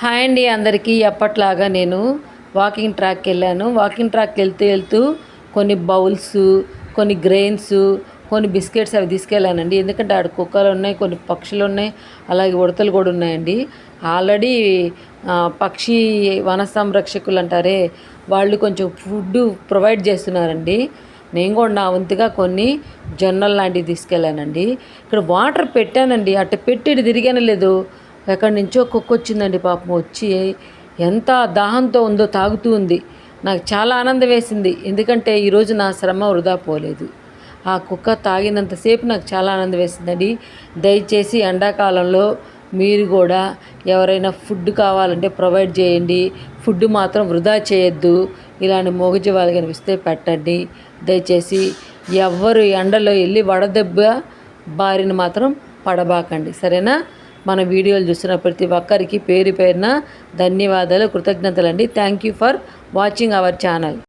Hi అండి అందరికీ. ఎప్పట్లాగా నేను వాకింగ్ ట్రాక్కి వెళ్ళాను. వాకింగ్ ట్రాక్కి వెళ్తూ వెళ్తూ కొన్ని బౌల్స్ కొన్ని గ్రెయిన్స్ కొన్ని బిస్కెట్స్ అవి తీసుకెళ్ళానండి. ఎందుకంటే ఆడ కుక్కలు ఉన్నాయి కొన్ని పక్షులు ఉన్నాయి అలాగే ఉడతలు కూడా ఉన్నాయండి. ఆల్రెడీ పక్షి వన సంరక్షకులు అంటారే వాళ్ళు కొంచెం ఫుడ్ ప్రొవైడ్ చేస్తున్నారండి. నేను కూడా నా వంతుగా కొన్ని జొన్నలు లాంటివి తీసుకెళ్ళానండి. ఇక్కడ వాటర్ పెట్టానండి. అట్ట పెట్టి తిరిగానే లేదు ఎక్కడి నుంచో కుక్క వచ్చిందండి పాపం. వచ్చి ఎంత దాహంతో ఉందో తాగుతూ ఉంది. నాకు చాలా ఆనందం వేసింది. ఎందుకంటే ఈరోజు నా శ్రమ వృధా పోలేదు. ఆ కుక్క తాగినంతసేపు నాకు చాలా ఆనందం వేసిందండి. దయచేసి ఎండాకాలంలో మీరు కూడా ఎవరైనా ఫుడ్ కావాలంటే ప్రొవైడ్ చేయండి. ఫుడ్ మాత్రం వృధా చేయొద్దు. ఇలాంటి మోగజీవాలు కనిపిస్తే పెట్టండి. దయచేసి ఎవ్వరు ఎండలో వెళ్ళి వడదెబ్బ బారిన మాత్రం పడబాకండి. సరేనా? మన వీడియోలు చూస్తున్న ప్రతి ఒక్కరికి పేరు పేరున ధన్యవాదాలు కృతజ్ఞతలు అండి thank you for watching our channel